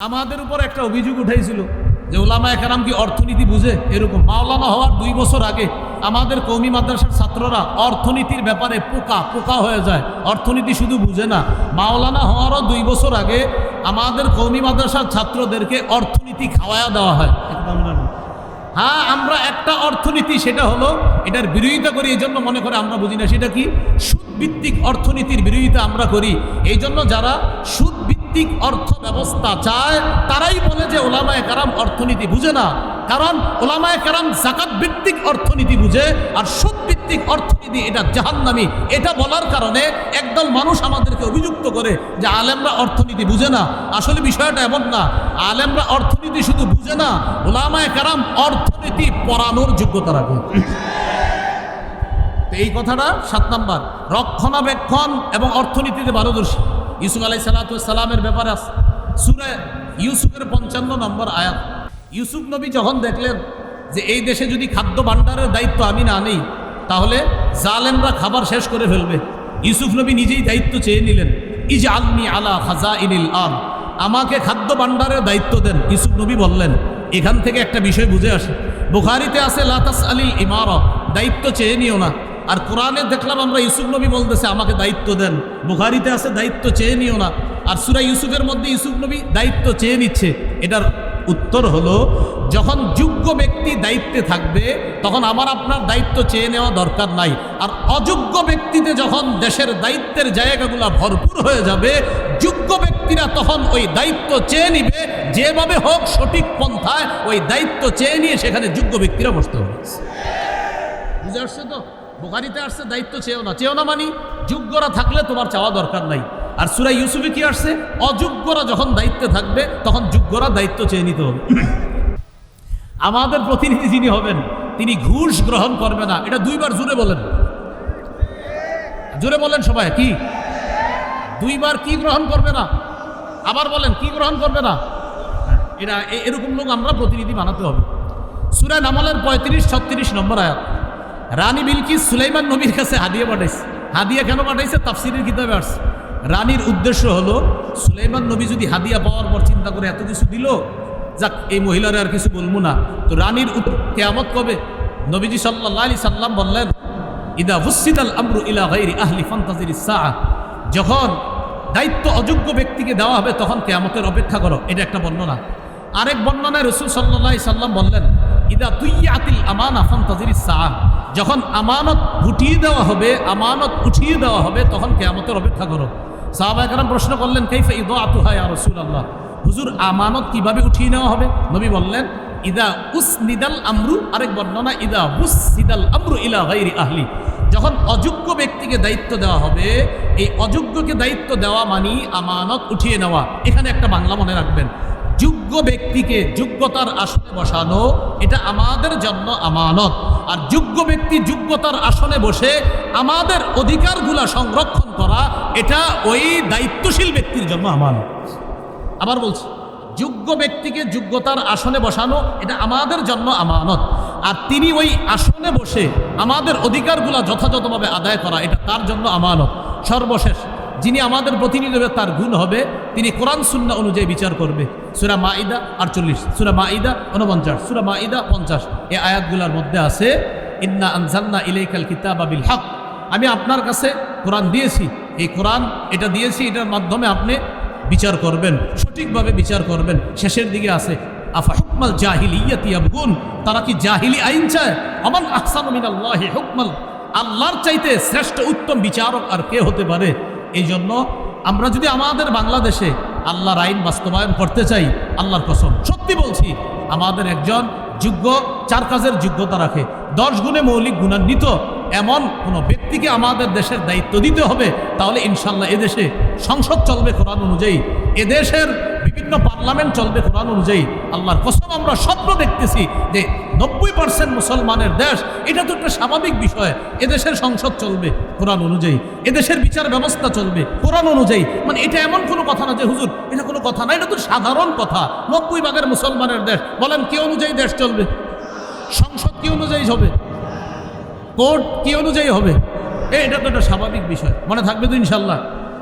আমাদের উপর একটা অভিযোগ উঠেছিল যে ওলামা একরাম কি অর্থনীতি বুঝে? এরকম। মাওলানা হওয়ার দুই বছর আগে আমাদের কৌমি মাদ্রাসার ছাত্ররা অর্থনীতির ব্যাপারে পোকা পোকা হয়ে যায়। অর্থনীতি শুধু বুঝে না। মাওলানা হওয়ারও দুই বছর আগে আমাদের কৌমি মাদ্রাসার ছাত্রদেরকে অর্থনীতি খাওয়ায়া দেওয়া হয়। হ্যাঁ আমরা একটা অর্থনীতি সেটা হলো এটার বিরোধিতা করি এই জন্য মনে করে আমরা বুঝি না। সেটা কি? সুদভিত্তিক অর্থনীতির বিরোধিতা আমরা করি। এই জন্য যারা সুদভিত্তিক অর্থ ব্যবস্থা চায়, তারাই বলে যে ওলামায় কারাম অর্থনীতি বুঝে না। কারণ ওলামায় কারাম জাকাত ভিত্তিক অর্থনীতি বুঝে, আর সুদ ভিত্তিক অর্থনীতি এটা জাহান্নামি। এটা বলার কারণে একদল মানুষ আমাদেরকে অভিযুক্ত করে যে আলেমরা অর্থনীতি বুঝে না। আসলে বিষয়টা এমন না। আলেমরা অর্থনীতি শুধু বুঝে না, ওলামায় কারাম অর্থনীতি পড়ানোর যোগ্যতা রাখে। এই কথাটা সাত নাম্বার। রক্ষণাবেক্ষণ এবং অর্থনীতিতে পারদর্শী। ইউসুফ আলাই সালাতামের ব্যাপারে আছে। সুরে ইউসুফের পঞ্চান্ন নম্বর আয়াত। ইউসুফ নবী যখন দেখলেন যে এই দেশে যদি খাদ্য ভাণ্ডারের দায়িত্ব আমি না নেই, তাহলে জালেমরা খাবার শেষ করে ফেলবে। ইউসুফ নবী নিজেই দায়িত্ব চেয়ে নিলেন ইজ আলমি আলা খাজা ইনিল আম আমাকে খাদ্য ভাণ্ডারের দায়িত্ব দেন, ইউসুফ নবী বললেন। এখান থেকে একটা বিষয় বুঝে আসে। বুখারিতে আছে লাতাস আলী ইমার। দায়িত্ব চেয়ে নিও না। আর কোরআনে দেখলাম আমরা ইউসুফ নবী বলতেছে, আমাকে দায়িত্ব দেন। বুখারিতে আছে, দায়িত্ব চেয়ে নিও না। আর সুরা ইউসুফের মধ্যে ইউসুফ নবী দায়িত্ব চেয়ে নিচ্ছে। এটার উত্তর হলো, যখন যোগ্য ব্যক্তি দায়িত্বে থাকবে, তখন আমার আপনার দায়িত্ব চেয়ে নেওয়া দরকার নাই। আর অযোগ্য ব্যক্তিতে যখন দেশের দায়িত্বের জায়গাগুলো ভরপুর হয়ে যাবে, যোগ্য ব্যক্তিরা তখন ওই দায়িত্ব চেয়ে নিবে, যেভাবে হোক সঠিক পন্থায় ওই দায়িত্ব চেয়ে নিয়ে সেখানে যোগ্য ব্যক্তিরা বসতে হবে। বুঝে আসছে তো? বোখারিতে আসছে, দায়িত্ব চেয়েও না। চেয়েও না মানি যোগ্যরা থাকলে তোমার চাওয়া দরকার নাই। আর সুরা ইউসুফে কি আসছে? অযোগ্যরা যখন দায়িত্বে থাকবে, তখন যোগ্যরা দায়িত্ব চেয়ে নিতে হবে। আমাদের প্রতিনিধি যিনি হবেন, তিনি ঘুষ গ্রহণ করবে না। এটা দুইবার জুড়ে বলেন। জুড়ে বলেন সবাই, কি? দুইবার কি গ্রহণ করবে না? আবার বলেন, কি গ্রহণ করবে না? এটা এরকম লোক আমরা প্রতিনিধি বানাতে হবে। সুরা নামলের পঁয়ত্রিশ, ছত্রিশ নম্বর আয়াত। রানী বিলকিস সুলাইমান নবীর কাছে হাদিয়া পাঠাইছে। হাদিয়া কেন পাঠাইছে? তাফসিরের কিতাবে আসছে। রানীর উদ্দেশ্য হলো, সুলাইমান নবী যদি হাদিয়া পাওয়ার পর চিন্তা করে এত কিছু দিল, যাক, এই মহিলারা আর কিছু বলব না। তো রানীর কেয়ামত কবে? নবীজি সাল্লাহ আলি সাল্লাম বললেন, ইদা হুসিদাল আমরু ইলা আহলি ফান্তাজির সাআ যখন দায়িত্ব অযোগ্য ব্যক্তিকে দেওয়া হবে, তখন কেয়ামতের অপেক্ষা করো। এটা একটা বর্ণনা। আরেক বর্ণনায় রসুল সাল্লাহ সাল্লাম বললেন, ইদা তুই আতিল আমান আফান তাজির সাহ যখন আমানত উঠিয়ে দেওয়া হবে, আমানত উঠিয়ে দেওয়া হবে, তখন কেয়ামতের অপেক্ষা করো। সাহাবাহাম প্রশ্ন করলেন, কাইফা ইদ আতুহা ইয়া রসুল আল্লাহ হুজুর, আমানত কীভাবে উঠিয়ে নেওয়া হবে? নবী বললেন, ইদা উস নিদাল আমরু আরেক বর্ণনা, ইদা উস সিদাল আমরু ইলা গাইরি আহলি। যখন অযোগ্য ব্যক্তিকে দায়িত্ব দেওয়া হবে, এই অযোগ্যকে দায়িত্ব দেওয়া মানি আমানত উঠিয়ে নেওয়া। এখানে একটা বাংলা মনে রাখবেন। যোগ্য ব্যক্তিকে যোগ্যতার আসনে বসানো, এটা আমাদের জন্য আমানত। আর যোগ্য ব্যক্তি যোগ্যতার আসনে বসে আমাদের অধিকারগুলা সংরক্ষণ করা, এটা ওই দায়িত্বশীল ব্যক্তির জন্য আমানত। আবার বলছি, যোগ্য ব্যক্তিকে যোগ্যতার আসনে বসানো, এটা আমাদের জন্য আমানত। আর তিনি ওই আসনে বসে আমাদের অধিকারগুলা যথাযথভাবে আদায় করা, এটা তার জন্য আমানত। সর্বশেষ যিনি আমাদের প্রতিনিধি হবে, তার গুণ হবে। তিনি কোরআন, সুন্না অনুযায়ী বিচার করবে। সুরা মাইদা আটচল্লিশ, সুরা মাইদা উনপঞ্চাশ সুরা মাইদা পঞ্চাশ। এই আয়াতগুলোর মধ্যে আছে, ইন্না আনজান্না ইলাইকাল কিতাব বিল হক। আমি আপনার কাছে কোরআন দিয়েছি। এই কোরআন এটা দিয়েছি, এটার মাধ্যমে আপনি বিচার করবেন, সঠিকভাবে বিচার করবেন। শেষের দিকে আছে, আফা হুকমাল জাহিলিয়াতি আবগুন তারা কি জাহিলি আইন চায়? আমান আহসানু মিনাল্লাহি হুকমাল? আল্লাহর চাইতে শ্রেষ্ঠ উত্তম বিচারক আর কে হতে পারে? এই জন্য আমরা যদি আমাদের বাংলাদেশে আল্লাহর আইন বাস্তবায়ন করতে চাই, আল্লাহর কসম। সত্যি বলছি, আমাদের একজন যোগ্য, চার কাজের যোগ্যতা রাখে। দশ গুণে মৌলিক গুণান্বিত এমন কোনো ব্যক্তিকে আমাদের দেশের দায়িত্ব দিতে হবে, তাহলে ইনশাল্লাহ এদেশে সংসদ চলবে কোরআন অনুযায়ী। এদেশের বিভিন্ন পার্লামেন্ট চলবে কোরআন অনুযায়ী। আল্লাহর কসম আমরা স্বপ্ন দেখতেছি যে নব্বই পার্সেন্ট মুসলমানের দেশ, এটা তো একটা স্বাভাবিক বিষয়। এদেশের সংসদ চলবে কোরআন অনুযায়ী। এদেশের বিচার ব্যবস্থা চলবে কোরআন অনুযায়ী। মানে এটা এমন কোনো কথা না যে, হুজুর, এটা কোনো কথা না, এটা তো সাধারণ কথা। নব্বই ভাগের মুসলমানের দেশ, বলেন কি অনুযায়ী দেশ চলবে? সংসদ কি অনুযায়ী হবে? কোর্ট কি অনুযায়ী হবে? এটা তো একটা স্বাভাবিক বিষয়। মনে থাকবে তো ইনশাল্লাহ।